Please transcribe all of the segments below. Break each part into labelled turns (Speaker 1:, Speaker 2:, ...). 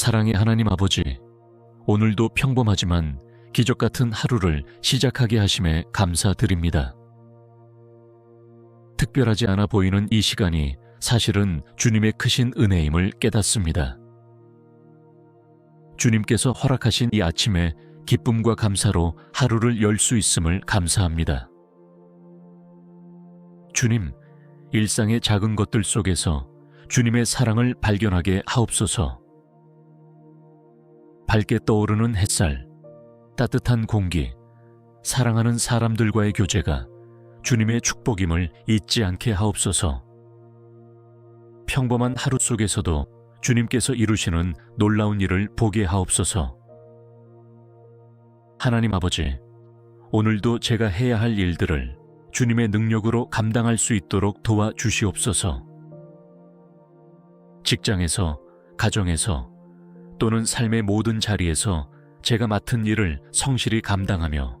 Speaker 1: 사랑의 하나님 아버지, 오늘도 평범하지만 기적 같은 하루를 시작하게 하심에 감사드립니다. 특별하지 않아 보이는 이 시간이 사실은 주님의 크신 은혜임을 깨닫습니다. 주님께서 허락하신 이 아침에 기쁨과 감사로 하루를 열 수 있음을 감사합니다. 주님, 일상의 작은 것들 속에서 주님의 사랑을 발견하게 하옵소서. 밝게 떠오르는 햇살, 따뜻한 공기, 사랑하는 사람들과의 교제가 주님의 축복임을 잊지 않게 하옵소서. 평범한 하루 속에서도 주님께서 이루시는 놀라운 일을 보게 하옵소서. 하나님 아버지, 오늘도 제가 해야 할 일들을 주님의 능력으로 감당할 수 있도록 도와 주시옵소서. 직장에서, 가정에서, 또는 삶의 모든 자리에서 제가 맡은 일을 성실히 감당하며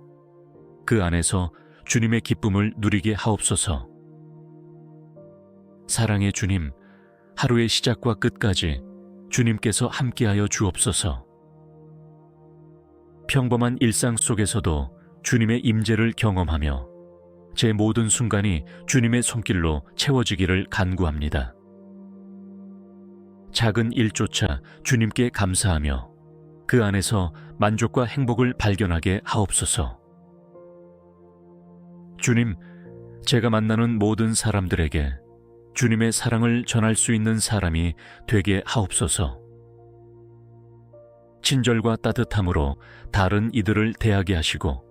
Speaker 1: 그 안에서 주님의 기쁨을 누리게 하옵소서. 사랑의 주님, 하루의 시작과 끝까지 주님께서 함께하여 주옵소서. 평범한 일상 속에서도 주님의 임재를 경험하며 제 모든 순간이 주님의 손길로 채워지기를 간구합니다. 작은 일조차 주님께 감사하며 그 안에서 만족과 행복을 발견하게 하옵소서. 주님, 제가 만나는 모든 사람들에게 주님의 사랑을 전할 수 있는 사람이 되게 하옵소서. 친절과 따뜻함으로 다른 이들을 대하게 하시고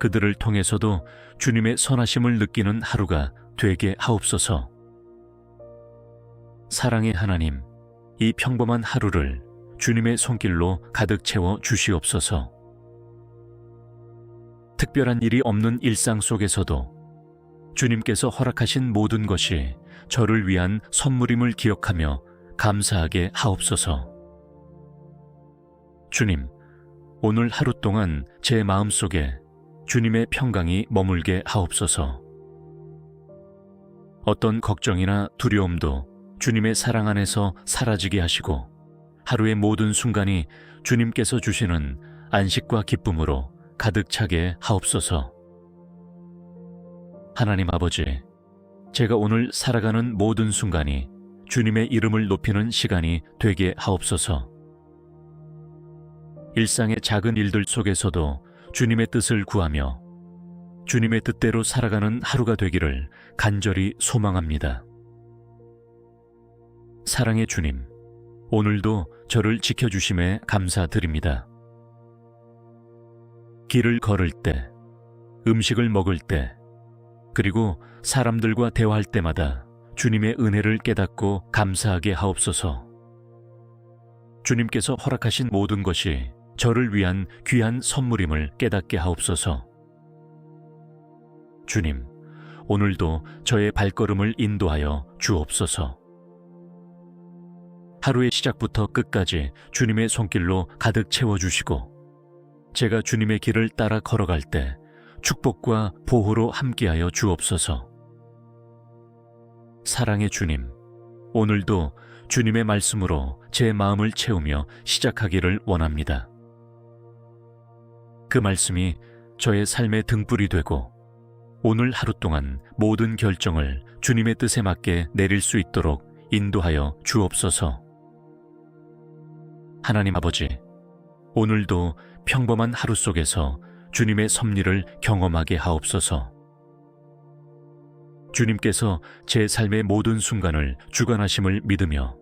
Speaker 1: 그들을 통해서도 주님의 선하심을 느끼는 하루가 되게 하옵소서. 사랑의 하나님, 이 평범한 하루를 주님의 손길로 가득 채워 주시옵소서. 특별한 일이 없는 일상 속에서도 주님께서 허락하신 모든 것이 저를 위한 선물임을 기억하며 감사하게 하옵소서. 주님, 오늘 하루 동안 제 마음 속에 주님의 평강이 머물게 하옵소서. 어떤 걱정이나 두려움도 주님의 사랑 안에서 사라지게 하시고 하루의 모든 순간이 주님께서 주시는 안식과 기쁨으로 가득 차게 하옵소서. 하나님 아버지, 제가 오늘 살아가는 모든 순간이 주님의 이름을 높이는 시간이 되게 하옵소서. 일상의 작은 일들 속에서도 주님의 뜻을 구하며 주님의 뜻대로 살아가는 하루가 되기를 간절히 소망합니다. 사랑의 주님, 오늘도 저를 지켜주심에 감사드립니다. 길을 걸을 때, 음식을 먹을 때, 그리고 사람들과 대화할 때마다 주님의 은혜를 깨닫고 감사하게 하옵소서. 주님께서 허락하신 모든 것이 저를 위한 귀한 선물임을 깨닫게 하옵소서. 주님, 오늘도 저의 발걸음을 인도하여 주옵소서. 하루의 시작부터 끝까지 주님의 손길로 가득 채워주시고, 제가 주님의 길을 따라 걸어갈 때 축복과 보호로 함께하여 주옵소서. 사랑의 주님, 오늘도 주님의 말씀으로 제 마음을 채우며 시작하기를 원합니다. 그 말씀이 저의 삶의 등불이 되고 오늘 하루 동안 모든 결정을 주님의 뜻에 맞게 내릴 수 있도록 인도하여 주옵소서. 하나님 아버지, 오늘도 평범한 하루 속에서 주님의 섭리를 경험하게 하옵소서. 주님께서 제 삶의 모든 순간을 주관하심을 믿으며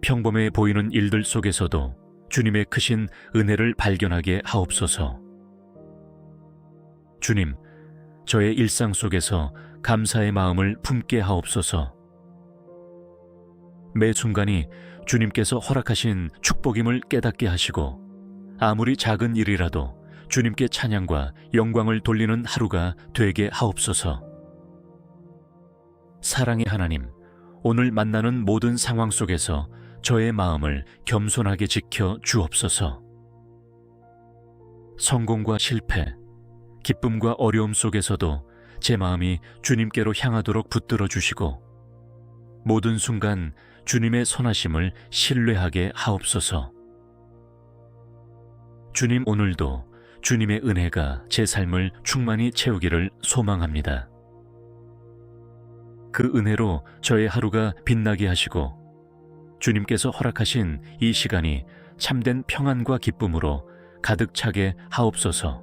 Speaker 1: 평범해 보이는 일들 속에서도 주님의 크신 은혜를 발견하게 하옵소서. 주님, 저의 일상 속에서 감사의 마음을 품게 하옵소서. 매 순간이 주님께서 허락하신 축복임을 깨닫게 하시고 아무리 작은 일이라도 주님께 찬양과 영광을 돌리는 하루가 되게 하옵소서. 사랑의 하나님, 오늘 만나는 모든 상황 속에서 저의 마음을 겸손하게 지켜 주옵소서. 성공과 실패, 기쁨과 어려움 속에서도 제 마음이 주님께로 향하도록 붙들어 주시고 모든 순간 주님의 선하심을 신뢰하게 하옵소서. 주님 오늘도 주님의 은혜가 제 삶을 충만히 채우기를 소망합니다. 그 은혜로 저의 하루가 빛나게 하시고 주님께서 허락하신 이 시간이 참된 평안과 기쁨으로 가득 차게 하옵소서.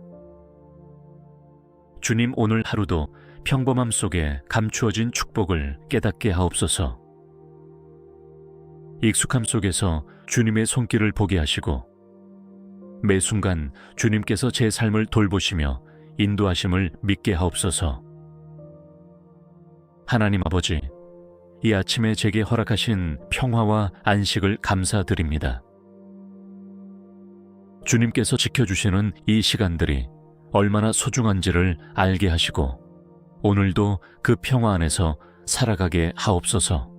Speaker 1: 주님 오늘 하루도 평범함 속에 감추어진 축복을 깨닫게 하옵소서. 익숙함 속에서 주님의 손길을 보게 하시고 매 순간 주님께서 제 삶을 돌보시며 인도하심을 믿게 하옵소서. 하나님 아버지, 이 아침에 제게 허락하신 평화와 안식을 감사드립니다. 주님께서 지켜주시는 이 시간들이 얼마나 소중한지를 알게 하시고 오늘도 그 평화 안에서 살아가게 하옵소서.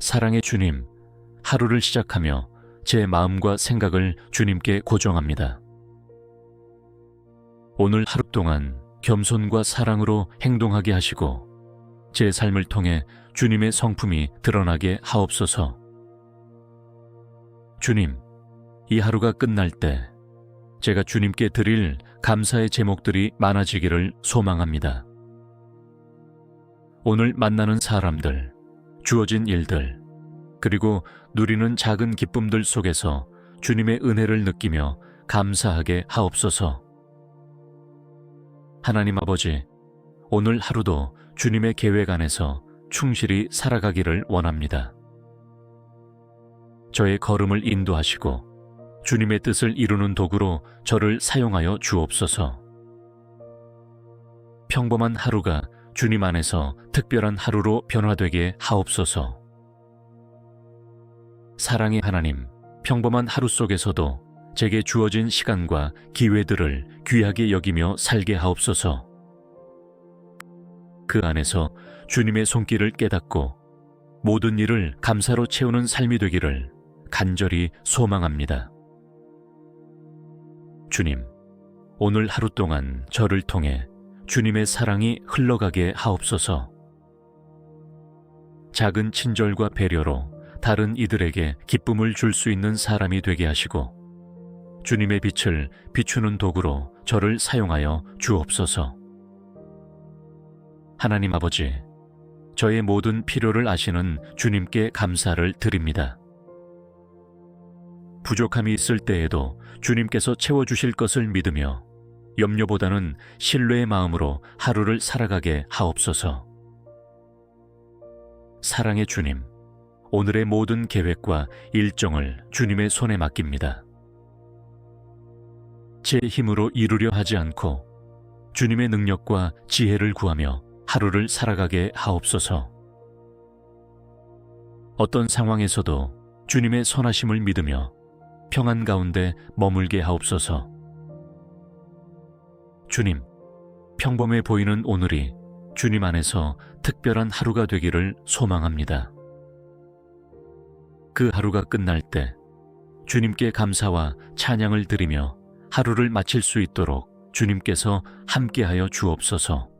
Speaker 1: 사랑의 주님, 하루를 시작하며 제 마음과 생각을 주님께 고정합니다. 오늘 하루 동안 겸손과 사랑으로 행동하게 하시고 제 삶을 통해 주님의 성품이 드러나게 하옵소서. 주님, 이 하루가 끝날 때 제가 주님께 드릴 감사의 제목들이 많아지기를 소망합니다. 오늘 만나는 사람들, 주어진 일들, 그리고 누리는 작은 기쁨들 속에서 주님의 은혜를 느끼며 감사하게 하옵소서. 하나님 아버지, 오늘 하루도 주님의 계획 안에서 충실히 살아가기를 원합니다. 저의 걸음을 인도하시고 주님의 뜻을 이루는 도구로 저를 사용하여 주옵소서. 평범한 하루가 주님 안에서 특별한 하루로 변화되게 하옵소서. 사랑의 하나님, 평범한 하루 속에서도 제게 주어진 시간과 기회들을 귀하게 여기며 살게 하옵소서. 그 안에서 주님의 손길을 깨닫고 모든 일을 감사로 채우는 삶이 되기를 간절히 소망합니다. 주님, 오늘 하루 동안 저를 통해 주님의 사랑이 흘러가게 하옵소서. 작은 친절과 배려로 다른 이들에게 기쁨을 줄 수 있는 사람이 되게 하시고 주님의 빛을 비추는 도구로 저를 사용하여 주옵소서. 하나님 아버지, 저의 모든 필요를 아시는 주님께 감사를 드립니다. 부족함이 있을 때에도 주님께서 채워주실 것을 믿으며 염려보다는 신뢰의 마음으로 하루를 살아가게 하옵소서. 사랑의 주님, 오늘의 모든 계획과 일정을 주님의 손에 맡깁니다. 제 힘으로 이루려 하지 않고 주님의 능력과 지혜를 구하며 하루를 살아가게 하옵소서. 어떤 상황에서도 주님의 선하심을 믿으며 평안 가운데 머물게 하옵소서. 주님, 평범해 보이는 오늘이 주님 안에서 특별한 하루가 되기를 소망합니다. 그 하루가 끝날 때 주님께 감사와 찬양을 드리며 하루를 마칠 수 있도록 주님께서 함께하여 주옵소서.